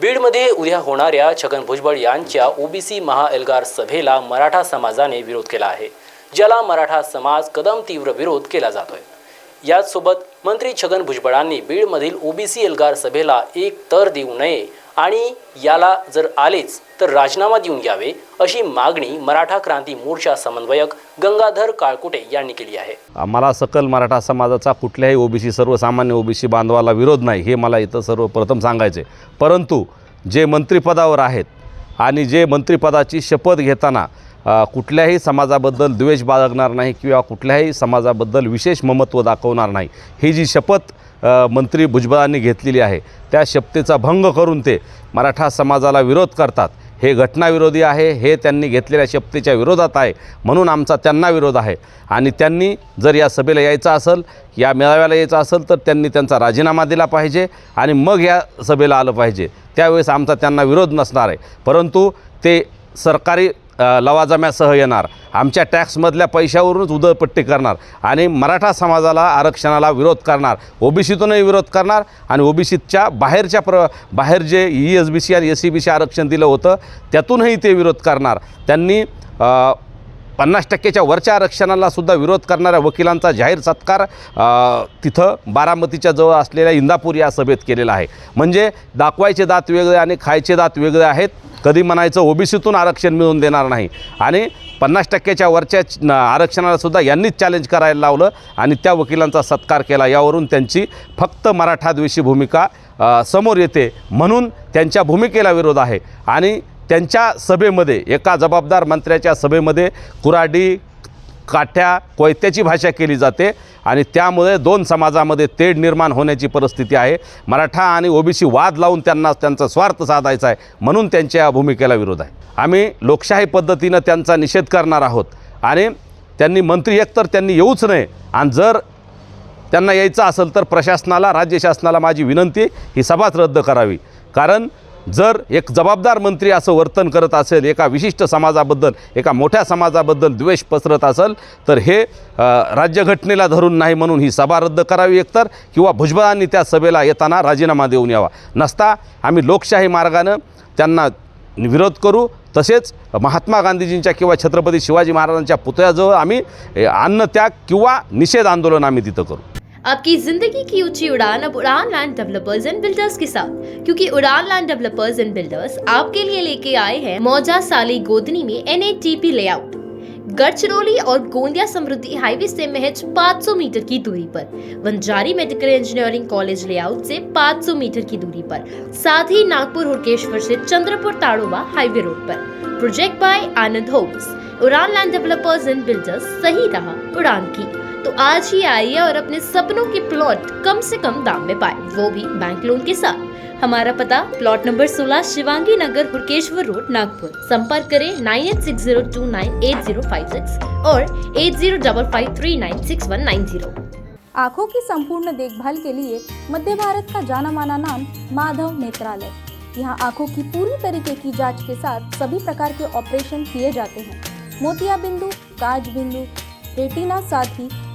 बीडमध्ये उद्या होणाऱ्या छगन भुजबळ यांच्या ओबीसी महाएल्गार सभेला मराठा समाजाने विरोध केला आहे ज्याला मराठा समाज कदम तीव्र विरोध केला जातोय. याचसोबत मंत्री छगन भुजबळांनी बीडमधील ओबीसी एल्गार सभेला एक तर देऊ नये आणि याला जर आलेच तर राजीनामा देऊन यावे अशी मागणी मराठा क्रांती मोर्चा समन्वयक गंगाधर काळकुटे यांनी केली आहे. मला सकल मराठा समाजाचा कुठल्याही ओबीसी सर्वसामान्य ओबीसी बांधवाला विरोध नाही हे मला इथं सर्वप्रथम सांगायचे परंतु जे मंत्रिपदावर आहेत आणि जे मंत्रिपदाची शपथ घेताना कुठल्याही समाजाबद्दल द्वेष बाळगणार नाही किंवा कुठल्याही समाजाबद्दल विशेष ममत्व दाखवणार नाही. ही जी शपथ मंत्री भुजबळांनी घेतलेली आहे त्या शपथेचा भंग करून ते मराठा समाजाला विरोध करतात. हे घटनाविरोधी आहे हे त्यांनी घेतलेल्या शपथेच्या विरोधात आहे म्हणून आमचा त्यांना विरोध आहे. आणि त्यांनी जर या सभेला यायचं असेल या मेळाव्याला यायचं असेल तर त्यांनी त्यांचा राजीनामा दिला पाहिजे आणि मग या सभेला आलं पाहिजे. त्यावेळेस आमचा त्यांना विरोध नसणार आहे. परंतु ते सरकारी लवाजम्यासह येणार. आमच्या टॅक्समधल्या पैशावरूनच उदळपट्टी करणार आणि मराठा समाजाला आरक्षणाला विरोध करणार. ओबीसीतूनही विरोध करणार आणि ओबीसीच्या बाहेरच्या प्र बाहेर जे ई एस बी सी आणि एस सी बी सी आरक्षण दिलं होतं त्यातूनही ते विरोध करणार. त्यांनी पन्नास टक्केच्या वरच्या आरक्षणाला सुद्धा विरोध करणाऱ्या वकिलांचा जाहीर सत्कार तिथं बारामतीच्या जवळ असलेल्या इंदापूर या सभेत केलेला आहे. म्हणजे दाखवायचे दात वेगळे आणि खायचे दात वेगळे आहेत. कधी म्हणायचं ओबीसीतून आरक्षण मिळवून देणार नाही. आणि पन्नास टक्क्याच्या वरच्या आरक्षणालासुद्धा यांनीच चॅलेंज करायला लावलं आणि त्या वकिलांचा सत्कार केला. यावरून त्यांची फक्त मराठाद्वेषी भूमिका समोर येते म्हणून त्यांच्या भूमिकेला विरोध आहे. आणि त्यांच्या सभेमध्ये एका जबाबदार मंत्र्याच्या सभेमध्ये कुराडी काठ्या कोयत्याची भाषा केली जाते आणि त्यामुळे दोन समाजामध्ये तेढ निर्माण होण्याची परिस्थिती आहे. मराठा आणि ओबीसी वाद लावून त्यांना त्यांचा स्वार्थ साधायचा आहे म्हणून त्यांच्या या भूमिकेला विरोध आहे. आम्ही लोकशाही पद्धतीनं त्यांचा निषेध करणार आहोत आणि त्यांनी मंत्री एकतर त्यांनी येऊच नये आणि जर त्यांना यायचं असेल तर प्रशासनाला राज्य शासनाला माझी विनंती ही सभाच रद्द करावी. कारण जर एक जबाबदार मंत्री असं वर्तन करत असेल एका विशिष्ट समाजाबद्दल एका मोठ्या समाजाबद्दल द्वेष पसरत असेल तर हे राज्यघटनेला धरून नाही म्हणून ही सभा रद्द करावी एकतर किंवा भुजबळांनी त्या सभेला येताना राजीनामा देऊन यावा. नसता आम्ही लोकशाही मार्गानं त्यांना विरोध करू तसेच महात्मा गांधीजींच्या किंवा छत्रपती शिवाजी महाराजांच्या पुतळ्याजवळ आम्ही अन्नत्याग किंवा निषेध आंदोलन आम्ही तिथं करू. आपकी ज़िंदगी की ऊँची उड़ान अब Udaan land developers and builders के साथ। क्योंकि उड़ान लैंड डेवलपर्स एंड बिल्डर्स आपके लिए लेके आए हैं मौजा साली गोदनी में एन लेआउट गढ़चिरौली और गोंदिया समृद्धि हाईवे से महज 500 मीटर की दूरी पर। Vanjari medical engineering college layout से 500 मीटर की दूरी पर। साथ ही नागपुर हुड़केश्वर से Chandrapur Tadoba highway road per. Project by Anand homes Udaan land developers and builders सही रहा उड़ान की। तो आज ही आइए और अपने सपनों के प्लॉट कम से कम दाम में पाए। वो भी बैंक लोन के साथ। हमारा पता plot number 16 Shivangi Nagar, Hudkeshwar road, Nagpur. संपर्क करें nine eight six zero two nine eight zero five six और eight zero double five three nine six one nine zero. आँखों की संपूर्ण देखभाल के लिए मध्य भारत का जाना माना नाम माधव नेत्रालय। यहाँ आँखों की पूरी तरीके की जाँच के साथ सभी प्रकार के ऑपरेशन किए जाते हैं। मोतिया बिंदु, काज बिंदु, रेटिना साथ ही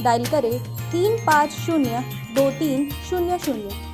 Dial करें तीन पाँच शून्य दो तीन शून्य शून्य.